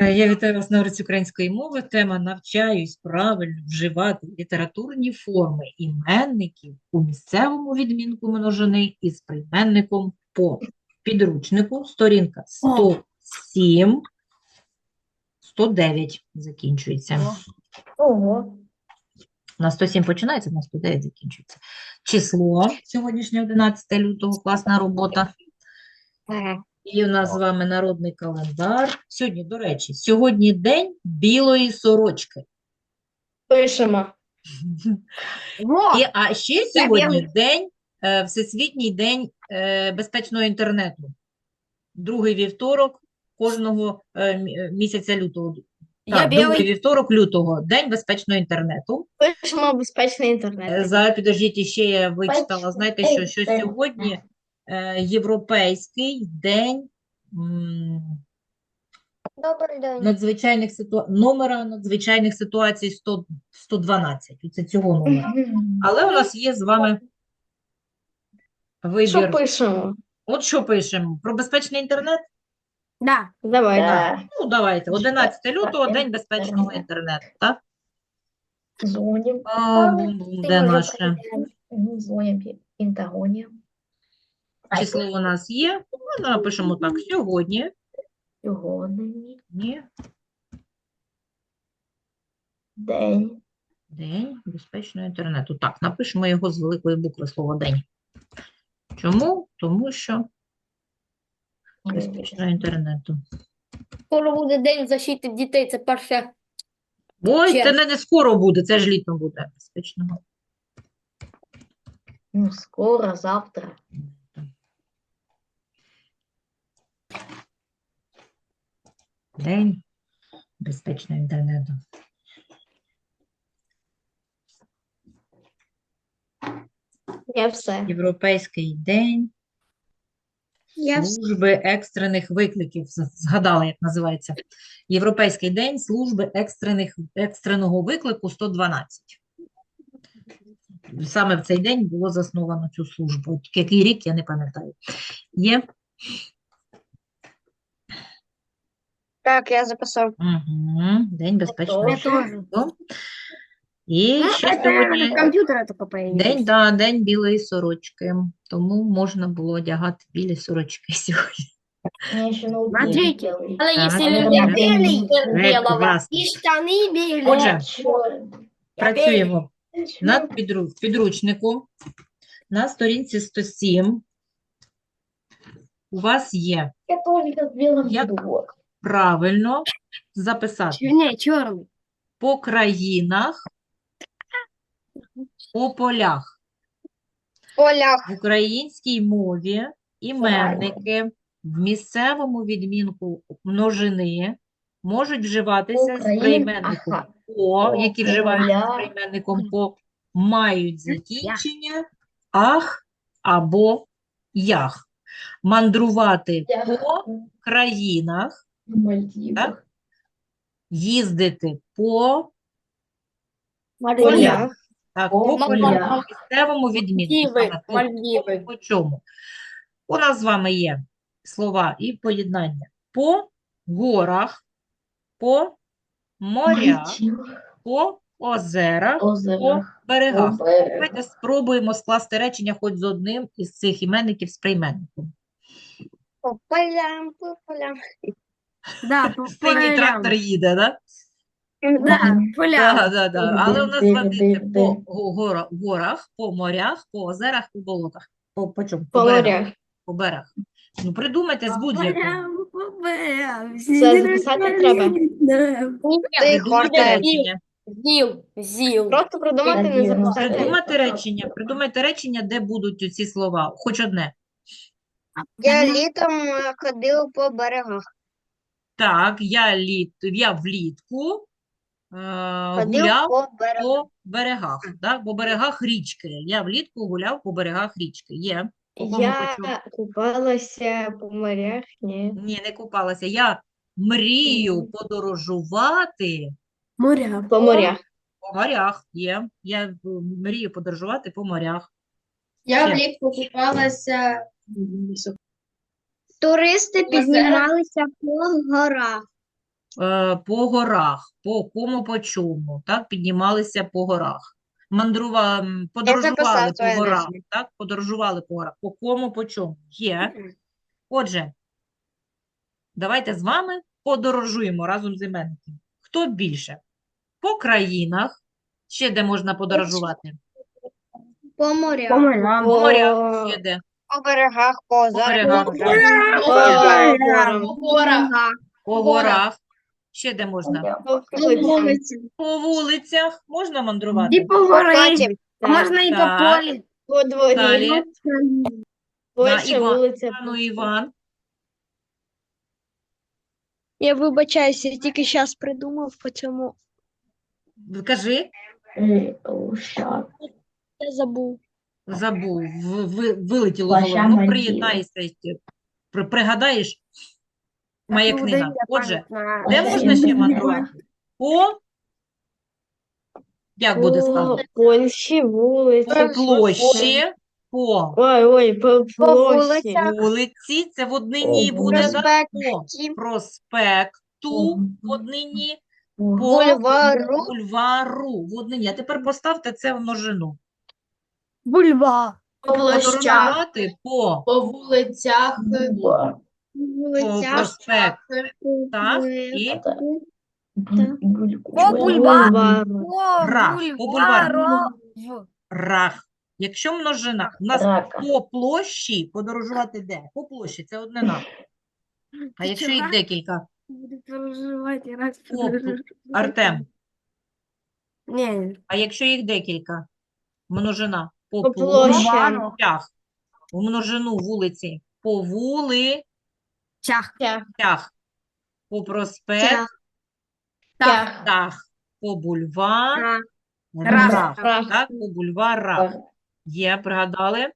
Е, Я вітаю вас на уроці української мови. Тема «Навчаюсь правильно вживати літературні форми іменників у місцевому відмінку множини із прийменником по підручнику. Сторінка 107, 109 закінчується. Ого. На 107 починається, на 109 закінчується. Число сьогоднішнє 11 лютого, класна робота. І у нас з вами народний календар. Сьогодні, до речі, сьогодні день білої сорочки. Пишемо. І, а ще сьогодні день, е, Всесвітній день е, безпечного інтернету. Другий вівторок кожного е, місяця лютого. Я Так, другий білий. вівторок лютого, день безпечного інтернету. Пишемо безпечний інтернет. Зараз, підождіть, ще я вичитала, знаєте, що, що сьогодні Європейський день добрий день. надзвичайних ситуа... номера надзвичайних ситуацій 100... 112. Це цього номера. Але у нас є з вами Що пишемо? От що пишемо? Про безпечний інтернет? Да. Давай, да. Ну, давайте. 11 лютого, день безпечного інтернету. Так? Дзвоним, А, де наше ну, дзвоним Пентагоні. Число у нас є? Ну, напишемо так. Сьогодні. Сьогодні Ні. день День безпечного інтернету. Так, напишемо його з великої букви слово день. Чому? Тому що безпечного інтернету. Скоро буде День защити дітей. Це перше. Ой, це не, не скоро буде, це ж літом буде безпечного. ну, скоро, завтра. День безпечного інтернету. Я все. Європейський день Я все. служби екстрених викликів. Згадала, як називається. Європейський день служби екстрених, екстреного виклику 112. Саме в цей день було засновано цю службу. Який рік, я не пам'ятаю. Є? Так, я записав. Угу. День безпечного теж. інтернету. І ще сьогодні комп'ютера тільки появилось. день, да, день білої сорочки. Тому можна було одягати білі сорочки сьогодні. Еще ноутбук делали. Але Так, якщо я люди білий, білий, білого, Прекрасно. і штани білі. Отже, Працюємо над підру- в підручнику на сторінці 107. У вас є Я тоже как Я- блок. Правильно записати Ні, чорний. по країнах, по полях. Полях. В українській мові іменники в місцевому відмінку множини можуть вживатися з Україн- прийменником ага. по, які вживаються з прийменником по, мають закінчення ах або ях. Мандрувати по країнах, в Мальдивах. їздити по Полях. Так, По по Мал- полях, місцевому відмінку. Мальдіви, Саме по- Мальдіви. По чому? У нас з вами є слова і поєднання по горах, по морях, по озерах, по Озерах. берегах. По берегах. Давайте спробуємо скласти речення хоч з одним із цих іменників з прийменником. По полям, по полям. Да, по Синій трактор їде, да? Да, полям. Да, да, да. Але у нас Де, де, по де. гора- горах, по морях, по озерах, по болотах. По, по чому? По берегах. По берегах. Ну, придумайте з будь-якого. Це записати треба. Придумайте речення. Зіл, зіл. Просто придумати не Навірно. записати. Придумати речення. Придумайте речення, де будуть ці слова. Хоч одне. Я літом е, ходив по берегах. Так, я літ, я влітку е, Ходив гуляв по берегах. по берегах. Да? По берегах річки. Я влітку гуляв по берегах річки. Є. По кому Я почув? купалася по морях, ні. Ні, не купалася. Я мрію подорожувати Моря. По морях. по морях. Є. Я е, мрію подорожувати по морях. Я Ще. влітку купалася Туристи піднімалися по горах. е, по горах, по кому по чому, так, піднімалися по горах. Мандрува, подорожували по твоє горах, речення. так, подорожували по горах, по кому по чому. Є. Отже, давайте з вами подорожуємо разом з іменником. Хто більше? По країнах, ще де можна подорожувати? По морях. По морях, ще де? По берегах, по По берегах, по ще де? Гора. По горах, ще де можна? По вулицях можна мандрувати? И по горе. Потім А можно и по полю. По дворі. Польща, вулиця. Ну, Іван. Я вибачаюся, я тільки зараз придумав по цьому. Кажи, Я забув. Забув, в- ви- вилетіло Ваша голови. Ну, приєднайся. При- пригадаєш, моя Ну, книга. дайте Отже, де можна ще мандрувати? По, як буде сказано? Польщі, вулиці. По площі, по Ой, ой, по площі. вулицях. вулиці, це в однині буде, да? По проспекту в однині, по бульвару, бульвару в однині. А тепер поставте це в множину. Бульвар. По площах, Подорожувати по, по вулицях, по вулицях, проспектах і По бульвару. Рах, по бульвару. рах. Якщо множина, у нас Рака. по площі подорожувати де? По площі, це однина. А якщо їх декілька? Буду раз По. Артем, Не, а якщо їх декілька? Множина по По площі. площах. У множину вулиці по вулицях, чах. по проспектах, так, по бульварах, Рах. Рах. так, по бульварах. Є, пригадали.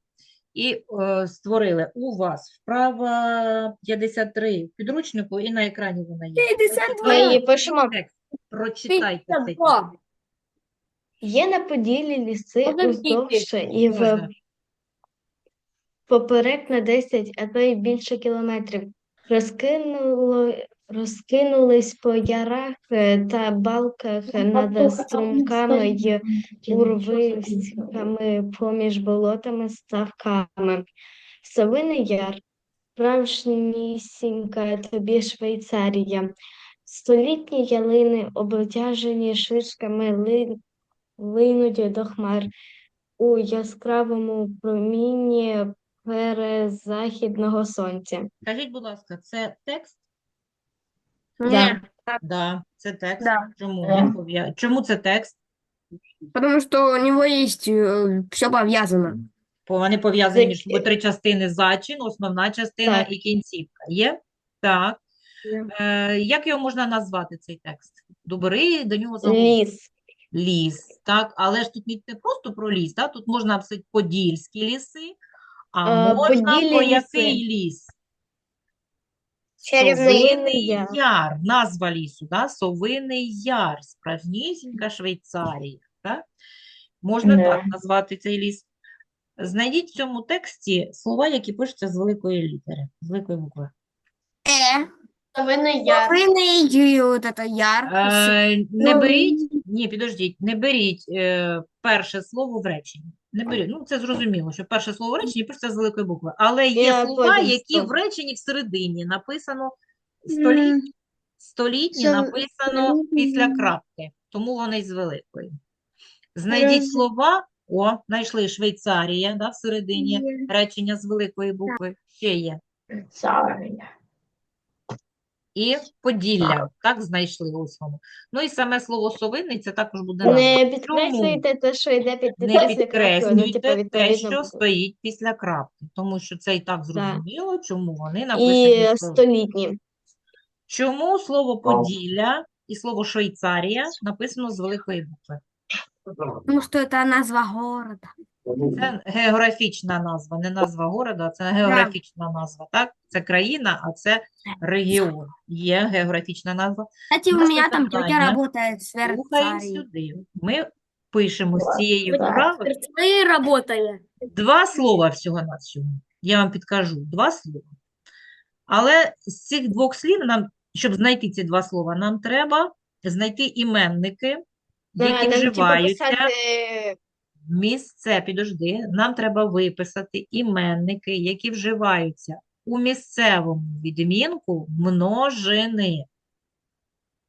І е, створили у вас вправа 53 в підручнику і на екрані вона є. 52. Ми її пишемо. Текст. Прочитайте цей текст. Є на Поділлі ліси Можна втікти. і в Можна. поперек на 10, а то й більше кілометрів. Розкинуло, розкинулись по ярах е, та балках над струмками й урвиськами поміж болотами ставками. Совиний яр, справжнісінька тобі Швейцарія. Столітні ялини, обтяжені шишками, ли, линуть до хмар у яскравому промінні перезахідного сонця. Скажіть, будь ласка, це текст? Не, Да, це текст. Да. Чому? Да. Пов'я- Чому це текст? потому что у него есть все повязано. Бо вони пов'язані між собою три частини зачин, основна частина Так. і кінцівка. Є? Так. Є. Е, як його можна назвати, цей текст? Добери до нього. Ліс. Ліс, так? Але ж тут не просто про ліс, так? Тут можна написати подільські ліси, а А, можна про ліси. який ліс? Чарівний Совиний яр. яр, назва лісу, да? Совиний яр, справжнісінька Швейцарія, так? Можна Да. так назвати цей ліс. Знайдіть в цьому тексті слова, які пишуться з великої літери, з великої букви. Э. Совиний яр. Совиный вот это яр. Е, не Ну, беріть, ні, підождіть, не беріть е, перше слово в реченні. Не беріть. Ну, це зрозуміло, що перше слово в реченні пишеться з великої букви. Але є Я слова, потім які стоп. в реченні всередині написано столітні, столітні Це- написано після крапки, тому вони з великої. Знайдіть слова, о, знайшли Швейцарія, да, всередині речення з великої букви, ще є. Швейцарія. І Поділля, так знайшли ось воно. Ну і саме слово совинниця це також буде назва. Не підкреслюйте те, що йде під Не після крапки, воно, типу, підкреслюйте те, відповідно що стоїть після крапки, тому що це і так зрозуміло, чому вони І написані. слово. столітні. Чому слово Поділля і слово Швейцарія написано з великої букви? Потому что это назва города. Це географічна назва, не назва города, а це географічна назва, так? Це країна, а це регіон. Є географічна назва. Кстати, у меня там тетя работает в Слухаємо Швейцарии. сюди. Ми пишемо з цієї вправи. Два слова всього-навсього. Я вам підкажу. Два слова. Але з цих двох слів нам щоб знайти ці два слова, нам треба знайти іменники, які типу, вживаються місце, підожди, нам треба виписати іменники, які вживаються у місцевому відмінку множини.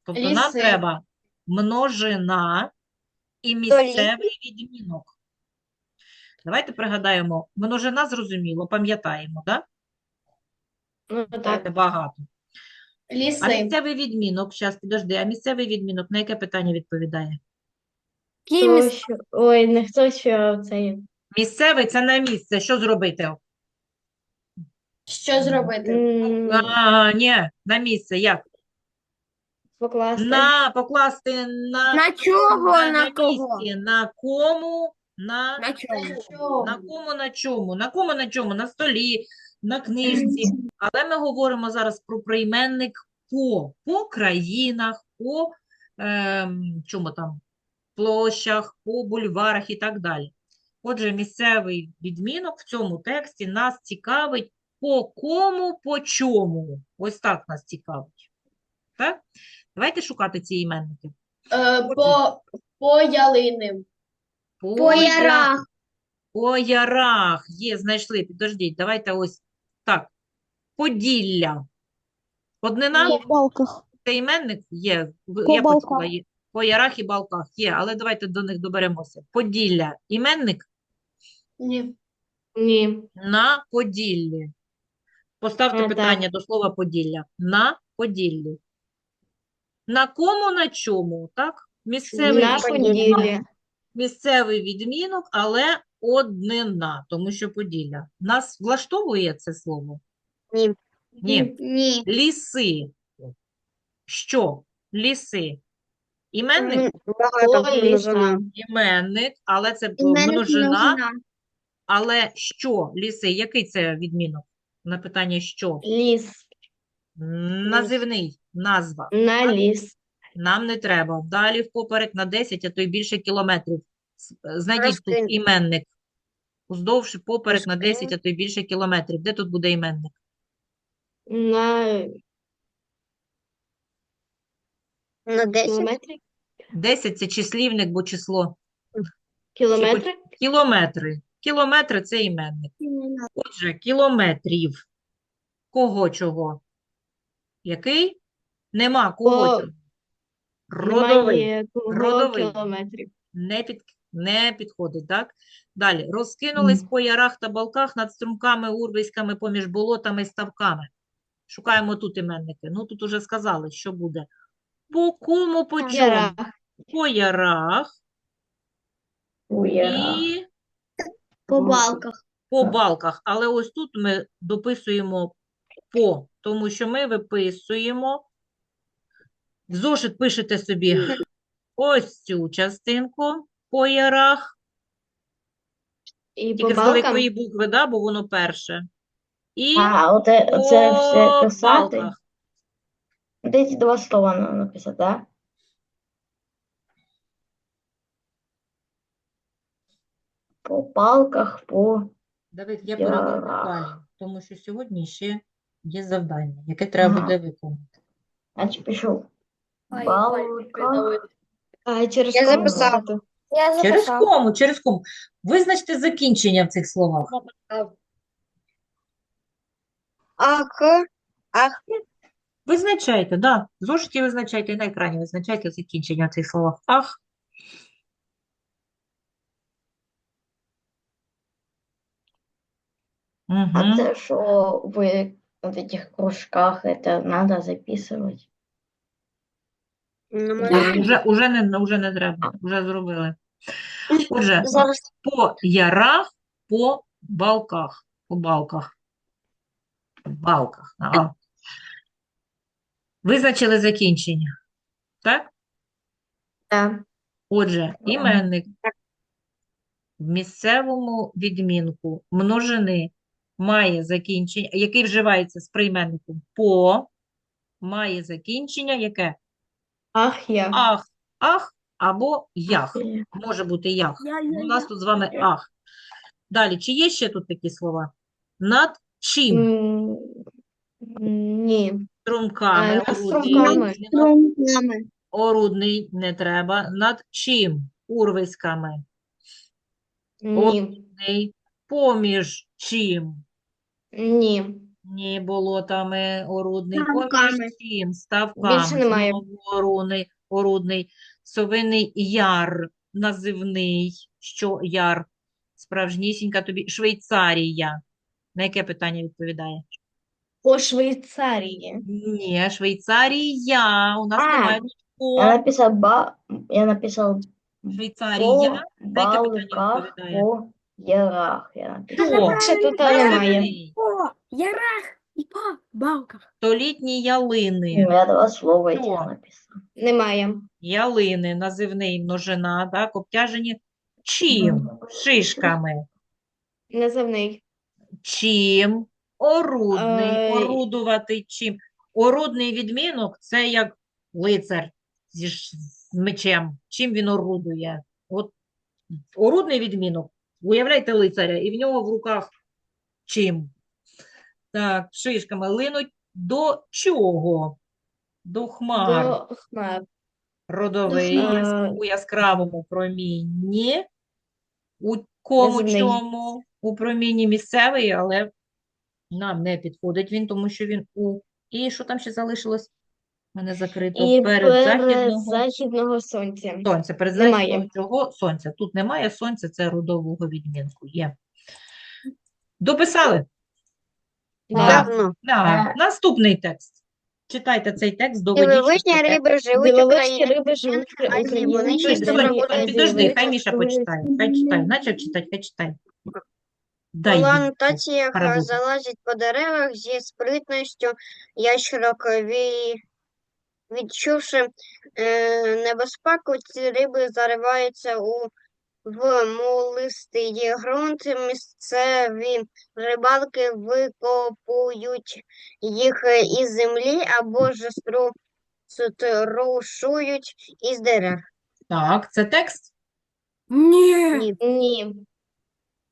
Тобто нам Ліси. треба множина і місцевий відмінок. Давайте пригадаємо, множина зрозуміло, пам'ятаємо, так? Ну, Це так. багато. А Ліси. місцевий відмінок, зараз підожди, а місцевий відмінок на яке питання відповідає? Хто що... Ой, не хто що це. Місцевий це на місце. Що зробити? Що зробити? М, А, ні, на місце. Як? Покласти. На, покласти на, На чого, на, кого? місці. На кому? На, На чому? Що? на кому, на чому? На кому, на чому? На столі, на книжці. Але ми говоримо зараз про прийменник по, по країнах, по ем, чому там, площах, по бульварах і так далі. Отже, місцевий відмінок в цьому тексті нас цікавить по кому, по чому. Ось так нас цікавить. Так? Давайте шукати ці іменники. Е, по, по ялинам. По я- ярах. По ярах. Є, знайшли. Підождіть, давайте ось так. Поділля. Однина. По балках. це іменник є. По Я почула, балках. є. По ярах і балках є, але давайте до них доберемося. Поділля. Іменник Ні. Ні. на Поділлі. Поставте Е, так. питання до слова Поділля. На Поділлі. На кому, на чому, так? Місцевий На відмінок. поділі. Місцевий відмінок, але однина, тому що Поділля. Нас влаштовує це слово? Ні. Ні. Ні. Ліси. Що? Ліси. Іменник? Лісам. Іменник, але це Іменник множина. множина. Але що? Ліси? Який це відмінок? На питання що? Ліс. Називний, назва. На ліс. Нам не треба. Далі впоперек на 10, а то й більше кілометрів. Знайдіть тут іменник. Уздовж поперек на Розкинь. 10, а то й більше кілометрів. Де тут буде іменник? На На 10. кілометри. 10 – це числівник, бо число. Кілометри. Кілометри. Кілометри – це іменник. Отже, кілометрів. Кого чого? Який? Нема кого чого. Родовий. Немає кого Родовий. кілометрів. Не, під, не підходить, так? Далі. Розкинулись по ярах та балках над струмками, урвиськами, поміж болотами і ставками. Шукаємо тут іменники. Ну, тут уже сказали, що буде. По кому, по чому? Ярах. По ярах і По балках. по балках. Але ось тут ми дописуємо по, тому що ми виписуємо. В зошит пишете собі ось цю частинку по ярах. І по Тільки з балкам. великої букви, да, бо воно перше. І А, оце, оце все по писати. балках. Де ці два слова на- написати, так? По палках, по... Давид, я переведу далі, тому що сьогодні ще є завдання, яке треба Ага. буде виконати. Ай. А через Я кому записала. Я Через кому? Через кому? Визначте закінчення в цих словах. Ах. Ах. Визначайте, да. В зошиті визначайте, і на екрані визначайте закінчення в цих словах. Ах. А Угу. це що ви в этих кружках это надо записывать? Уже, уже, не, уже не треба, вже зробили. Отже, Зараз по ярах, по балках. По балках. Балках. Ага. Визначили закінчення. Так? Так. Отже, іменник в місцевому відмінку множини має закінчення, який вживається з прийменником по, має закінчення яке? Ах, я. Ах, ах або ях. Може бути ях. Я, Ну, я, У нас я. тут з вами ах. Далі, чи є ще тут такі слова? Над чим? Ні. Струмками, Е, орудний струмками. Струмками. Орудний не треба. Над чим? Урвиськами. Ні. Орудний. Поміж чим? Ні. Ні, болотами, орудний. Ставками. Поміж чим? Ставками. Більше немає. Знову орудний, орудний. Совиний яр, називний. Що яр? Справжнісінька тобі. Швейцарія. На яке питання відповідає? По Швейцарії. Ні, Швейцарія. У нас А, немає тут Я «по». написал ба, я написал Швейцарія. по На питання відповідає? по ярах. Я написал. По. Тут немає. По ярах і по балках. Столітні ялини. Ну, Я два слова этих написал. Немає. Ялини, називний множина, так, обтяжені чим? Шишками. Називний. Чим? Орудний. Е, Орудувати чим? Орудний відмінок – це як лицар зі ш- з мечем. Чим він орудує? От орудний відмінок. Уявляйте лицаря, і в нього в руках чим? Так, шишками линуть до чого? До хмар. До хмар. Родовий До хмар. у яскравому промінні. У кому чому? У промінні місцевий, але нам не підходить він, тому що він у. І що там ще залишилось? У мене закрито І перед перед західного західного сонця. сонця. Перед Немає. західного? Сонця. Тут немає сонця, це родового відмінку є. Дописали? Да. Давно. Так. Наступний текст. Читайте цей текст, доведіть, що Дивовижні це риби живуть в Україні. риби живуть в Азії, вони Щось ще Сонь, живуть а, в підожди, хай Міша почитає, хай читає. Начав читати, хай читає. Плантаціях Парадокс. залазять по деревах зі спритністю ящерок, відчувши е, небезпеку, ці риби зариваються у в мулистий ґрунт. Місцеві рибалки викопують їх із землі або ж стру, струшують із дерев. Так, це текст? Ні. Ні.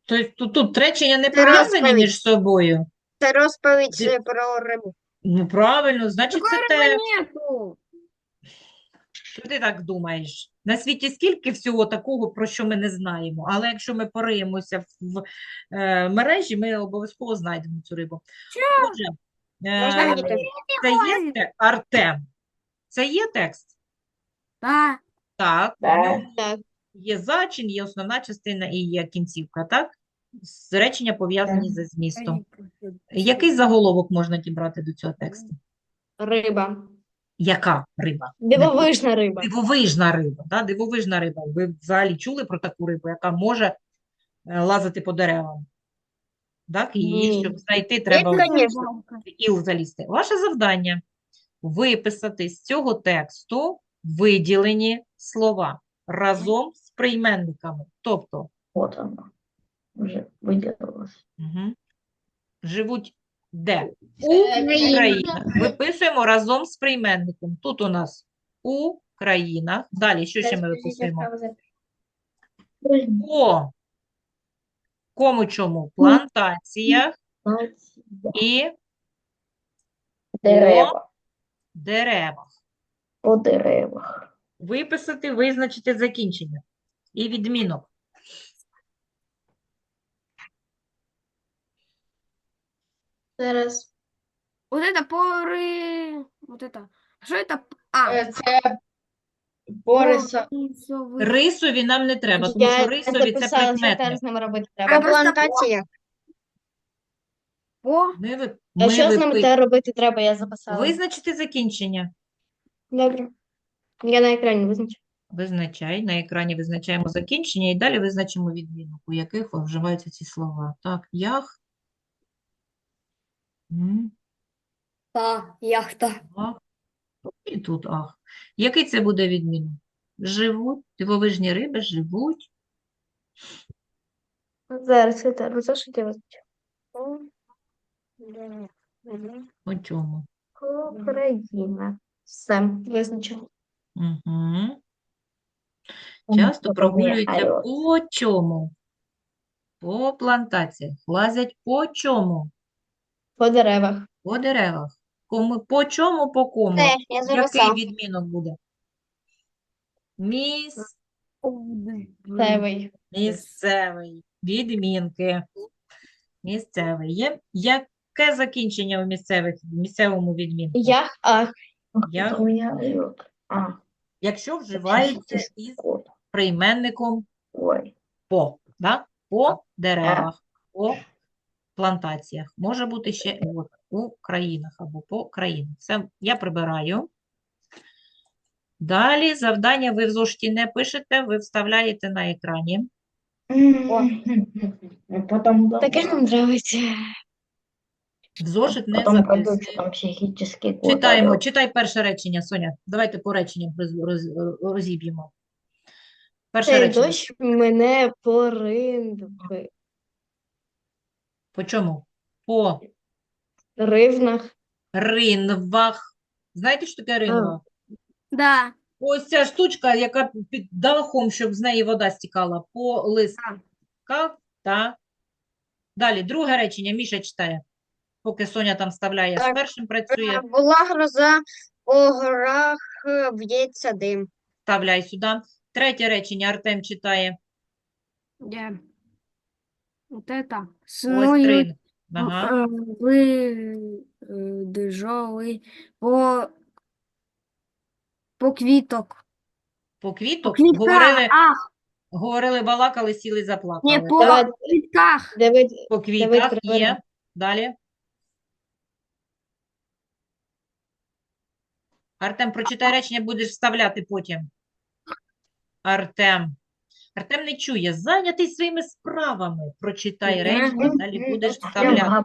Тобто тут, тут речення не пов'язані розповідь. між собою? Це розповідь Ді- е, про рибу. Ну, правильно, значить, це нету. Що ти так думаєш? На світі скільки всього такого, про що ми не знаємо, але якщо ми пориємося в е, мережі, ми обов'язково знайдемо цю рибу. Отже, Можна е, мені це є те- Артем? Це є текст? Так. Так, в Так. ньому Так. є зачин, є основна частина і є кінцівка, так? З речення пов'язані за змістом. Який заголовок можна дібрати до цього тексту? Риба. Яка риба? Дивовижна риба. Дивовижна риба, да? Дивовижна риба. Ви взагалі чули про таку рибу, яка може е, лазити по деревам? Так, і її, щоб знайти, треба іл залізти. Ваше завдання виписати з цього тексту виділені слова разом з прийменниками. Тобто, Вот оно. Уже выделилось. Угу. Живуть де? Україна. Виписуємо разом з прийменником. Тут у нас у країнах. Далі, що ще ми виписуємо? По кому чому? Плантаціях і Дерева. деревах. По деревах. Виписати, визначити закінчення і відмінок. Зараз. Вот это поры... Вот это. Что это? А. Е, Це Бориса. Порисовый. Рисові нам не треба, тому Я що рисові це записала, що прикметник. зараз нам робити А треба. По просто плантаціях. По. Ми, ви- А ми що з нами випи- те робити треба, я записала. Визначити закінчення. Добре. Я на екрані визначу. Визначай. На екрані визначаємо закінчення і далі визначимо відмінок, у яких вживаються ці слова. Так, ях. М, Та, яхта. ах. І тут ах. Який це буде відмінок? Живуть, дивовижні риби живуть. Зараз я те розошити визначу. О, де, чому? Україна. Все, визначила. Угу. Часто прогулюються по чому? По плантаціях. Лазять по чому? По деревах. По деревах. Кому, по чому, по кому? Все, я Який відмінок буде? Міс... Цевий. Місцевий. Відмінки. Місцевий. Є. Яке закінчення у місцевих, місцевому відмінку? Ях, ах. Я-. А, Якщо вживається із прийменником Ой. по, да? По деревах, по плантаціях. Може бути ще от, у країнах або по країнах. Це я прибираю. Далі завдання ви в зошиті не пишете, ви вставляєте на екрані. Потом, Таке нам подобається. В зошит не потом там Читаємо, орёт. читай перше речення, Соня. Давайте по реченням роз- роз- розіб'ємо. Перше Цей речення. дощ мене поринив. По чому? По Ривнах. ринвах. Знаєте, що таке ринва? Да. Ось ця штучка, яка під дахом, щоб з неї вода стікала, по листках та далі. Друге речення, Міша читає. Поки Соня там вставляє з Так. першим працює, Е, Була гроза, по горах е, в'ється дим. вставляй сюди. Третє речення Артем читає. Где? Вот это. Ось Снують три. Ага. видижали по, по квіток. По По квіток квітках. говорили, Ах, говорили, балакали, сіли, не заплакали. по Давай. квітках. Давид, По квітах прибирай. є. Далі. Артем, прочитай речення, будеш вставляти потім. Артем. Артем не чує, зайнятий своїми справами. Прочитай речення, далі будеш вставляти.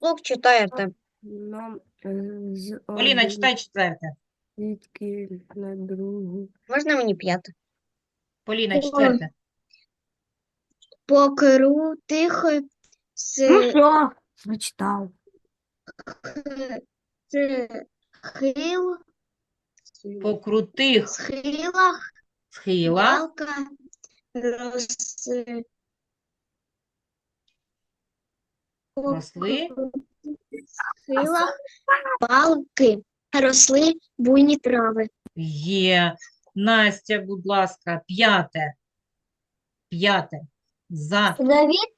Лук читаєте. Нам е, з Поліна, читай четверте. квітки на другу. Можна мені п'яте? Поліна, четверте. Покрутих Ну с все, прочитав. Схил, По крутих схилах схилах балка роз... росли схилах балки росли буйні трави. є. Настя, будь ласка, п'яте. П'яте. За Давід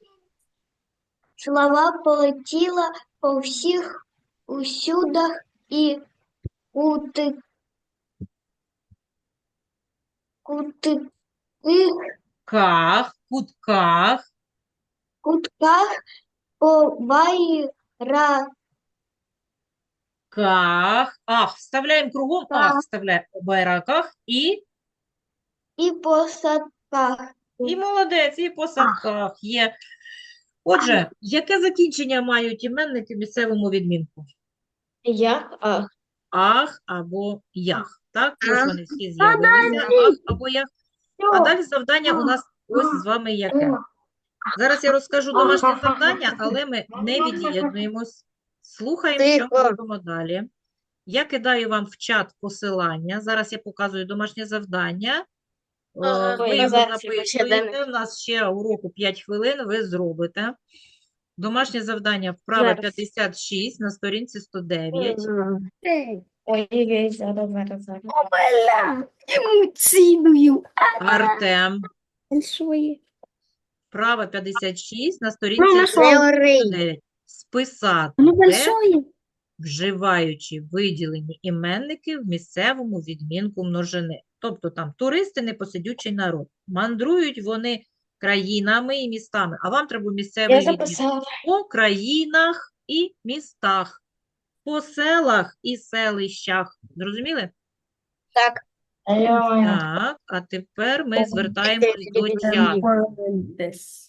слова полетіла по всіх усюдах і кути, кути, ках, кутках, кутках побайра, ках, ах, вставляємо кругом, ах, Так. вставляємо у байраках і, і посадках. і молодець, і по садках є. Отже, яке закінчення мають іменники в місцевому відмінку? Ях, ах. Ах або ях. Так, ось Ах. вони всі з'явилися. Ах або ях. А далі завдання у нас ось з вами яке. Зараз я розкажу домашнє завдання, але ми не від'єднуємось. Слухаємо, що Тихо. робимо далі. Я кидаю вам в чат посилання. Зараз я показую домашнє завдання. Ви його зараз. У нас ще уроку 5 хвилин, ви зробите. Домашнє завдання вправа Зараз. 56 на сторінці 109. Ей, Ой, зараз, зараз, зараз. Омеля, емоційною. Артем, Большое. вправа 56 на Ну, сторінці нашов. 109. Списати, Ну, вживаючи виділені іменники в місцевому відмінку множини. Тобто там туристи, непосидючий народ. Мандрують вони країнами і містами, а вам треба місцевий Я по країнах і містах, по селах і селищах. Зрозуміли? Так. Так, а тепер ми звертаємось до. Молодець.